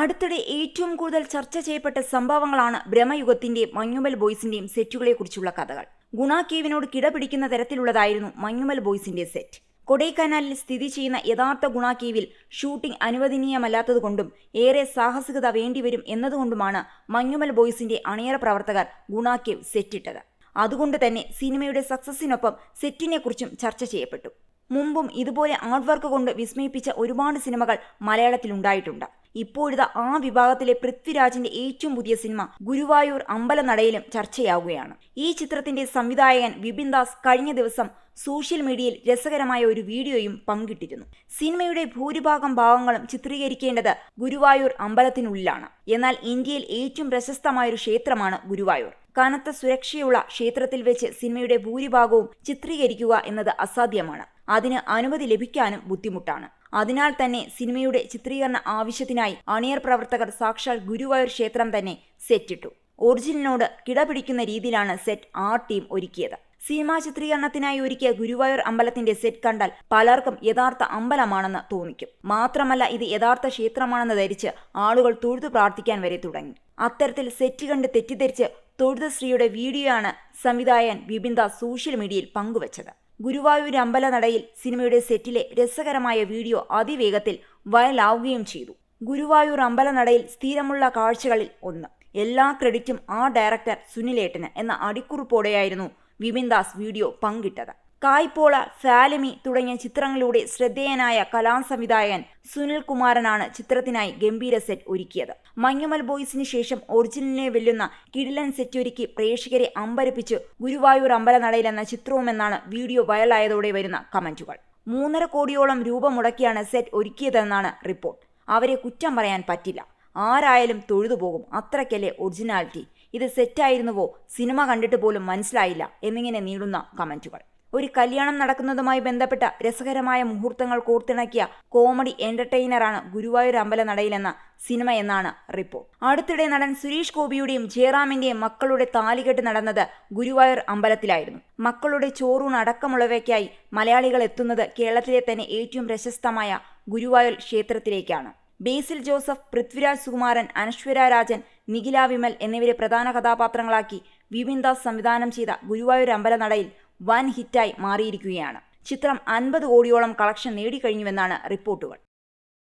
അടുത്തിടെ ഏറ്റവും കൂടുതൽ ചർച്ച ചെയ്യപ്പെട്ട സംഭവങ്ങളാണ് ബ്രഹ്മയുഗത്തിന്റെയും മഞ്ഞുമൽ ബോയ്സിന്റെയും സെറ്റുകളെക്കുറിച്ചുള്ള കഥകൾ. ഗുണ കേവിനോട് കിടപിടിക്കുന്ന തരത്തിലുള്ളതായിരുന്നു മഞ്ഞുമൽ ബോയ്സിന്റെ സെറ്റ്. കൊടൈക്കനാലിൽ സ്ഥിതി ചെയ്യുന്ന യഥാർത്ഥ ഗുണ കേവിൽ ഷൂട്ടിംഗ് അനുവദനീയമല്ലാത്തതുകൊണ്ടും ഏറെ സാഹസികത വേണ്ടിവരും എന്നതുകൊണ്ടുമാണ് മഞ്ഞുമൽ ബോയ്സിന്റെ അണിയറ പ്രവർത്തകർ ഗുണ കേവ് സെറ്റിട്ടത്. അതുകൊണ്ട് തന്നെ സിനിമയുടെ സക്സസിനൊപ്പം സെറ്റിനെക്കുറിച്ചും ചർച്ച ചെയ്യപ്പെട്ടു. മുമ്പും ഇതുപോലെ ആർട്ട് വർക്ക് കൊണ്ട് വിസ്മയിപ്പിച്ച ഒരുപാട് സിനിമകൾ മലയാളത്തിൽ ഉണ്ടായിട്ടുണ്ട് ഇപ്പോഴിതാ ആ വിഭാഗത്തിലെ പൃഥ്വിരാജിന്റെ ഏറ്റവും പുതിയ സിനിമ ഗുരുവായൂർ അമ്പലനടയിലും ചർച്ചയാവുകയാണ്. ഈ ചിത്രത്തിന്റെ സംവിധായകൻ വിപിൻ ദാസ് കഴിഞ്ഞ ദിവസം സോഷ്യൽ മീഡിയയിൽ രസകരമായ ഒരു വീഡിയോയും പങ്കിട്ടിരുന്നു. സിനിമയുടെ ഭൂരിഭാഗം ഭാഗങ്ങളും ചിത്രീകരിക്കേണ്ടത് ഗുരുവായൂർ അമ്പലത്തിനുള്ളിലാണ്. എന്നാൽ ഇന്ത്യയിൽ ഏറ്റവും പ്രശസ്തമായ ഒരു ക്ഷേത്രമാണ് ഗുരുവായൂർ. കനത്ത സുരക്ഷയുള്ള ക്ഷേത്രത്തിൽ വെച്ച് സിനിമയുടെ ഭൂരിഭാഗവും ചിത്രീകരിക്കുക എന്നത് അസാധ്യമാണ്. അതിന് അനുമതി ലഭിക്കാനും ബുദ്ധിമുട്ടാണ്. അതിനാൽ തന്നെ സിനിമയുടെ ചിത്രീകരണ ആവശ്യത്തിനായി അണിയർ പ്രവർത്തകർ സാക്ഷാൽ ഗുരുവായൂർ ക്ഷേത്രം തന്നെ സെറ്റിട്ടു. ഒറിജിനലിനോട് കിടപിടിക്കുന്ന രീതിയിലാണ് സെറ്റ് ആ ടീം ഒരുക്കിയത്. സിനിമാ ചിത്രീകരണത്തിനായി ഒരുക്കിയ ഗുരുവായൂർ അമ്പലത്തിന്റെ സെറ്റ് കണ്ടാൽ പലർക്കും യഥാർത്ഥ അമ്പലമാണെന്ന് തോന്നിക്കും. മാത്രമല്ല ഇത് യഥാർത്ഥ ക്ഷേത്രമാണെന്ന് ധരിച്ച് ആളുകൾ തൊഴുതു പ്രാർത്ഥിക്കാൻ വരെ തുടങ്ങി. അത്തരത്തിൽ സെറ്റ് കണ്ട് തെറ്റിദ്ധരിച്ച് തൊഴുത ശ്രീയുടെ വീഡിയോയാണ് സംവിധായകൻ വിബിന്ദ സോഷ്യൽ മീഡിയയിൽ പങ്കുവച്ചത്. ഗുരുവായൂർ അമ്പലനടയിൽ സിനിമയുടെ സെറ്റിലെ രസകരമായ വീഡിയോ അതിവേഗത്തിൽ വയലാവുകയും ചെയ്തു. ഗുരുവായൂർ അമ്പലനടയിൽ സ്ഥിരമുള്ള കാഴ്ചകളിൽ ഒന്ന്. എല്ലാ ക്രെഡിറ്റും ആ ഡയറക്ടർ സുനിലേട്ടന് എന്ന അടിക്കുറിപ്പോടെയായിരുന്നു വിപിൻ ദാസ് വീഡിയോ പങ്കിട്ടത്. കായ്പോള ഫാലമി തുടങ്ങിയ ചിത്രങ്ങളിലൂടെ ശ്രദ്ധേയനായ കലാസംവിധായകൻ സുനിൽ കുമാരനാണ് ചിത്രത്തിനായി ഗംഭീര സെറ്റ് ഒരുക്കിയത്. മഞ്ഞുമൽ ബോയ്സിന് ശേഷം ഒറിജിനലിനെ വെല്ലുന്ന കിടിലൻ സെറ്റ് ഒരുക്കി പ്രേക്ഷകരെ അമ്പരപ്പിച്ച് ഗുരുവായൂർ അമ്പലനടയിൽ എന്ന ചിത്രവുമെന്നാണ് വീഡിയോ വൈറലായതോടെ വരുന്ന കമന്റുകൾ. മൂന്നര കോടിയോളം രൂപ മുടക്കിയാണ് സെറ്റ് ഒരുക്കിയതെന്നാണ് റിപ്പോർട്ട്. അവരെ കുറ്റം പറയാൻ പറ്റില്ല. ആരായാലും തൊഴുതുപോകും അത്രയ്ക്കല്ലേ ഒറിജിനാലിറ്റി. ഇത് സെറ്റായിരുന്നുവോ സിനിമ കണ്ടിട്ട് പോലും മനസ്സിലായില്ല. എന്നിങ്ങനെ നീളുന്ന കമന്റുകൾ. ഒരു കല്യാണം നടക്കുന്നതുമായി ബന്ധപ്പെട്ട രസകരമായ മുഹൂർത്തങ്ങൾ കോർത്തിണക്കിയ കോമഡി എന്റർടൈനറാണ് ഗുരുവായൂർ അമ്പല നടയിലെന്ന സിനിമ എന്നാണ് റിപ്പോർട്ട്. അടുത്തിടെ നടൻ സുരേഷ് ഗോപിയുടെയും ജയറാമിന്റെയും മക്കളുടെ താലികെട്ട് നടന്നത് ഗുരുവായൂർ അമ്പലത്തിലായിരുന്നു. മക്കളുടെ ചോറൂൺ അടക്കമുള്ളവയ്ക്കായി മലയാളികൾ എത്തുന്നത് കേരളത്തിലെ തന്നെ ഏറ്റവും പ്രശസ്തമായ ഗുരുവായൂർ ക്ഷേത്രത്തിലേക്കാണ്. ബേസിൽ ജോസഫ് പൃഥ്വിരാജ് സുകുമാരൻ അനശ്വര രാജൻ നിഖില വിമൽ എന്നിവരെ പ്രധാന കഥാപാത്രങ്ങളാക്കി വിപിൻ ദാസ് സംവിധാനം ചെയ്ത ഗുരുവായൂർ അമ്പലനടയിൽ വൻ ഹിറ്റായി മാറിയിരിക്കുകയാണ്. ചിത്രം അൻപത് കോടിയോളം കളക്ഷൻ നേടിക്കഴിഞ്ഞുവെന്നാണ് റിപ്പോർട്ടുകൾ.